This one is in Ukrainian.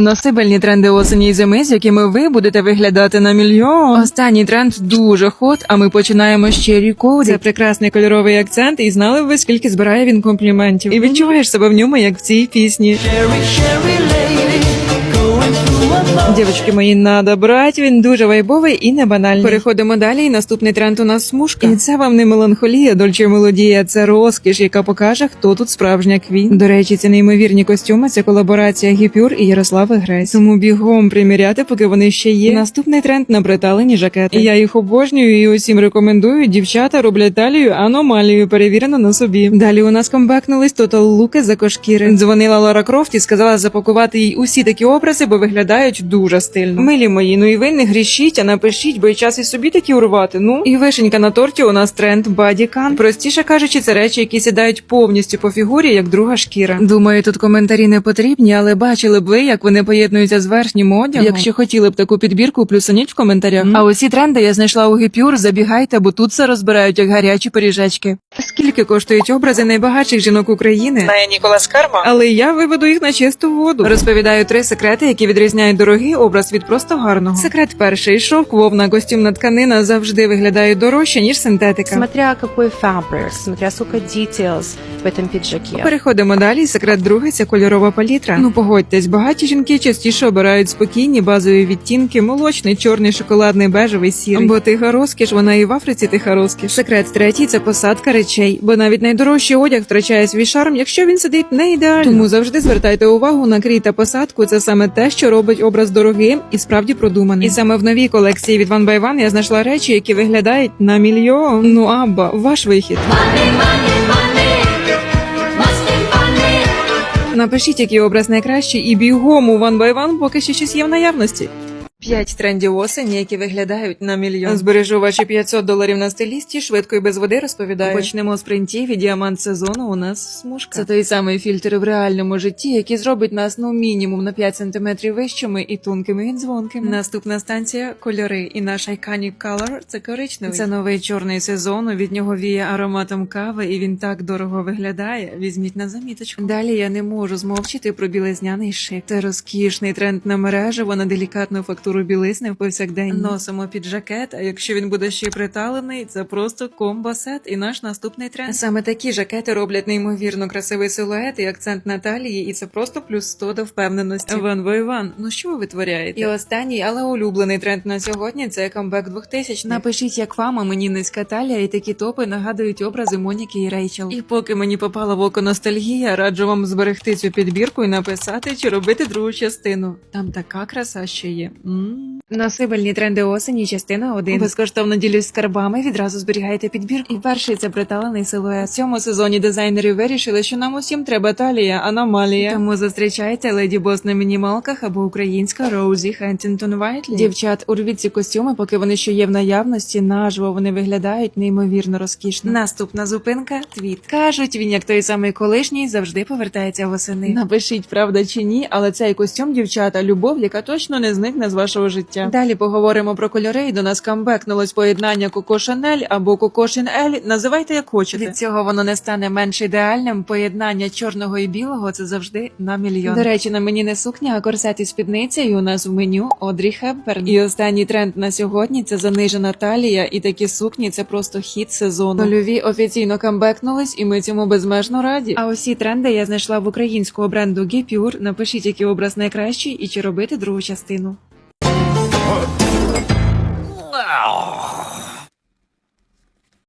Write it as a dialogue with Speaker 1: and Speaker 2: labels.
Speaker 1: Носибельні тренди осені і зими, з якими ви будете виглядати на мільйон. Останній тренд дуже хот, а ми починаємо ще ріку. Це прекрасний кольоровий акцент, і знали б ви, скільки збирає він компліментів. І відчуваєш себе в ньому, як в цій пісні. Дівчатки мої, надо брать, він дуже вайбовий і не банальний. Переходимо далі, і наступний тренд у нас смужка. І це вам не меланхолія, дольче мелодія, це розкіш, яка покаже, хто тут справжня квін. До речі, ці неймовірні костюми це колаборація Гіпюр і Ярослави Гресь. Тому бігом приміряти, поки вони ще є. Наступний тренд на приталені жакети. Я їх обожнюю і усім рекомендую. Дівчата роблять талію аномалію, перевірено на собі. Далі у нас комбекнулись тотал луки за кошкіри. Дзвонила Лора Крофт і сказала запакувати їй усі такі образи, бо виглядають дуже стильно. Милі мої, ну і ви не грішіть, а напишіть, бо й час і собі такі урвати. Ну і вишенька на торті у нас тренд бадікан. Простіше кажучи, це речі, які сідають повністю по фігурі, як друга шкіра. Думаю, тут коментарі не потрібні, але бачили б ви, як вони поєднуються з верхнім одягом. Якщо хотіли б таку підбірку, плюсаніть в коментарях. А усі тренди я знайшла у Гіпюр. Забігайте, бо тут все розбирають як гарячі пиріжечки. Скільки коштують образи найбагатших жінок України? Знає Ніколас Карма, але я виведу їх на чисту воду. Розповідаю три секрети, які відрізняють дорогий образ від просто гарного. Секрет перший шовк, вовна, костюмна тканина завжди виглядають дорожче ніж синтетика.
Speaker 2: Смотря какой фабрик, смотря сколько details в этом пиджаке.
Speaker 1: Переходимо далі. Секрет другий це кольорова палітра. Ну погодьтесь, багаті жінки частіше обирають спокійні базові відтінки, молочний, чорний, шоколадний, бежевий, сірий. Бо тиха розкіш, вона і в Африці тиха розкіш. Секрет третій це посадка речей, бо навіть найдорожчий одяг втрачає свій шарм, якщо він сидить не ідеально. Тому завжди звертайте увагу на крій та посадку. Це саме те, що робить образ дорогим і справді продуманий. І саме в новій колекції від One by One я знайшла речі, які виглядають на мільйон. Ну абба, ваш вихід. Напишіть, який образ найкращий, і бігом у One by One, поки ще щось є в наявності. П'ять трендів осені, які виглядають на мільйон. Збережу ваші 500 доларів на стилісті, швидко і без води розповідаю. Почнемо з принтів і діамант сезону. У нас смужка. Це той самий фільтр в реальному житті, який зробить нас ну мінімум на 5 сантиметрів вищими і тонкими і дзвонкими. Наступна станція кольори. І наш Iconic Color – це коричневий. Це новий чорний сезон. Від нього віє ароматом кави, і він так дорого виглядає. Візьміть на заміточку. Далі я не можу змовчити про білизняний шик. Це розкішний тренд на мережево на делікатну фактуру білизни в повсякдень. Носимо під жакет. А якщо він буде ще й приталений, це просто комбо-сет і наш наступний тренд. Саме такі жакети роблять неймовірно красивий силует і акцент на талії, і це просто плюс 100 до впевненості. Ван Войван, ну що ви витворяєте? І останній, але улюблений тренд на сьогодні це камбек 2000 Напишіть, як вам, а мені низька талія, і такі топи нагадують образи Моніки і Рейчел. І поки мені попала в око ностальгія, раджу вам зберегти цю підбірку і написати, чи робити другу частину. Там така краса ще є. м Mm. Насибельні тренди осені, частина 1. Безкоштовно ділюсь скарбами, відразу зберігайте підбірку. І перший це приталений силует. В цьому сезоні дизайнери вирішили, що нам усім треба талія, аномалія. Тому зустрічайте леді бос на мінімалках або українська Роузі Хентінгтон Вайтлі. Дівчат, урвіть ці костюми, поки вони ще є в наявності. Наживо вони виглядають неймовірно розкішно. Наступна зупинка твіт. Кажуть, він як той самий колишній завжди повертається восени. Напишіть, правда чи ні, але цей костюм, дівчата, любов, яка точно не зникне з вашого життя. Далі поговоримо про кольори. і До нас камбекнулось поєднання Коко Шанель або Коко Шинель. Називайте як хочете. Від цього воно не стане менш ідеальним. Поєднання чорного і білого це завжди на мільйон. До речі, на мені не сукня, а корсет і спідниця. І у нас в меню Одрі Хепберн. І останній тренд на сьогодні це занижена талія, і такі сукні це просто хіт сезону. Нульові офіційно камбекнулись, і ми цьому безмежно раді. А усі тренди я знайшла в українського бренду Gipure. Напишіть, який образ найкращий і чи робити другу частину. Huh.